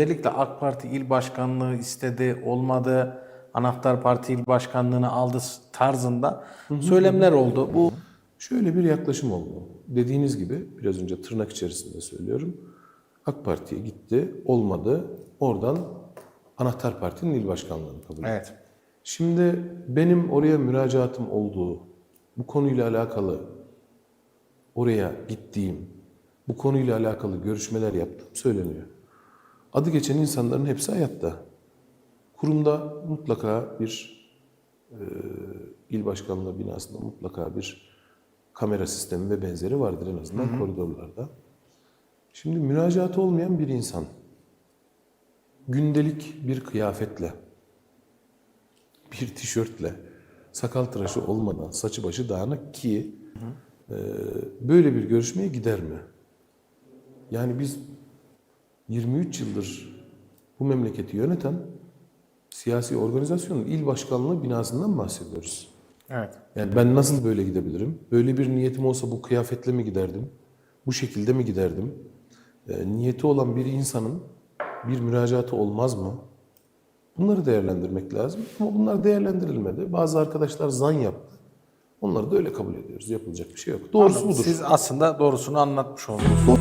Özellikle AK Parti il başkanlığı istedi, olmadı. Anahtar Parti il başkanlığını aldı tarzında söylemler oldu. Bu Şöyle bir yaklaşım oldu. Dediğiniz gibi biraz önce tırnak içerisinde söylüyorum. AK Parti'ye gitti, olmadı. Oradan Anahtar Parti'nin il başkanlığını kabul etti. evet. Şimdi benim oraya müracaatım olduğu, bu konuyla alakalı oraya gittiğim, bu konuyla alakalı görüşmeler yaptığım söyleniyor. Adı geçen insanların hepsi hayatta. Kurumda mutlaka bir e, il başkanlığı binasında mutlaka bir kamera sistemi ve benzeri vardır en azından koridorlarda. Şimdi müracaatı olmayan bir insan gündelik bir kıyafetle bir tişörtle, sakal tıraşı olmadan, saçı başı dağınık ki e, böyle bir görüşmeye gider mi? Yani biz 23 yıldır bu memleketi yöneten siyasi organizasyonun il başkanlığı binasından bahsediyoruz. Evet. Yani ben nasıl böyle gidebilirim? Böyle bir niyetim olsa bu kıyafetle mi giderdim? Bu şekilde mi giderdim? E, niyeti olan bir insanın bir müracaatı olmaz mı? Bunları değerlendirmek lazım. Ama bunlar değerlendirilmedi. Bazı arkadaşlar zan yaptı. Onları da öyle kabul ediyoruz. Yapılacak bir şey yok. Doğrusu Anladım. budur. Siz aslında doğrusunu anlatmış oldunuz.